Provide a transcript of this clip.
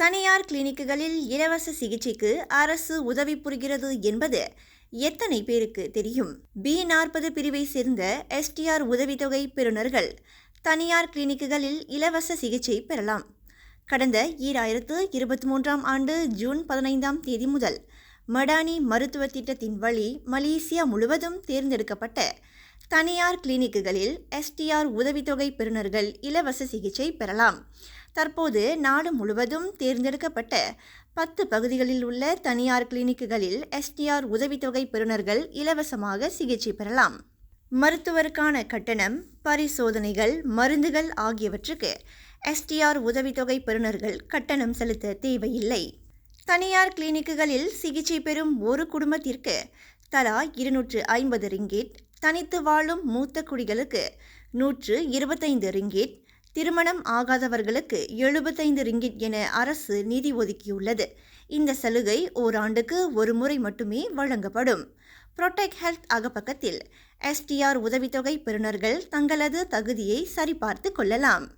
தனியார் கிளினிக்குகளில் இலவச சிகிச்சைக்கு அரசு உதவி புரிகிறது என்பது எத்தனை பேருக்கு தெரியும்? பி நாற்பது பிரிவை சேர்ந்த எஸ்டிஆர் உதவித்தொகை பெறுநர்கள் தனியார் கிளினிக்குகளில் இலவச சிகிச்சை பெறலாம். கடந்த ஈராயிரத்து இருபத்தி மூன்றாம் ஆண்டு ஜூன் பதினைந்தாம் தேதி முதல் மடானி மருத்துவ திட்டத்தின் வழி மலேசியா முழுவதும் தேர்ந்தெடுக்கப்பட்ட தனியார் கிளினிக்குகளில் எஸ்டிஆர் உதவித்தொகை பெறுநர்கள் இலவச சிகிச்சை பெறலாம். தற்போது நாடு முழுவதும் தேர்ந்தெடுக்கப்பட்ட பத்து பகுதிகளில் உள்ள தனியார் கிளினிக்குகளில் எஸ்டிஆர் உதவித்தொகை பெறுநர்கள் இலவசமாக சிகிச்சை பெறலாம். மருத்துவருக்கான கட்டணம் பரிசோதனைகள் மருந்துகள் ஆகியவற்றுக்கு எஸ்டிஆர் உதவித்தொகை பெறுநர்கள் கட்டணம் செலுத்த தேவையில்லை. தனியார் கிளினிக்குகளில் சிகிச்சை பெறும் ஒரு குடும்பத்திற்கு தலா இருநூற்று ஐம்பது ரிங்கிட் தனித்து வாழும் மூத்த குடிகளுக்கு நூற்று இருபத்தைந்து ரிங்கிட் திருமணம் ஆகாதவர்களுக்கு எழுபத்தைந்து ரிங்கிட் என அரசு நிதி ஒதுக்கியுள்ளது. இந்த சலுகை ஓராண்டுக்கு ஒரு முறை மட்டுமே வழங்கப்படும். புரோடெக் ஹெல்த் அகப்பக்கத்தில் எஸ்டிஆர் உதவித்தொகை பெறுநர்கள் தங்களது தகுதியை சரிபார்த்து கொள்ளலாம்.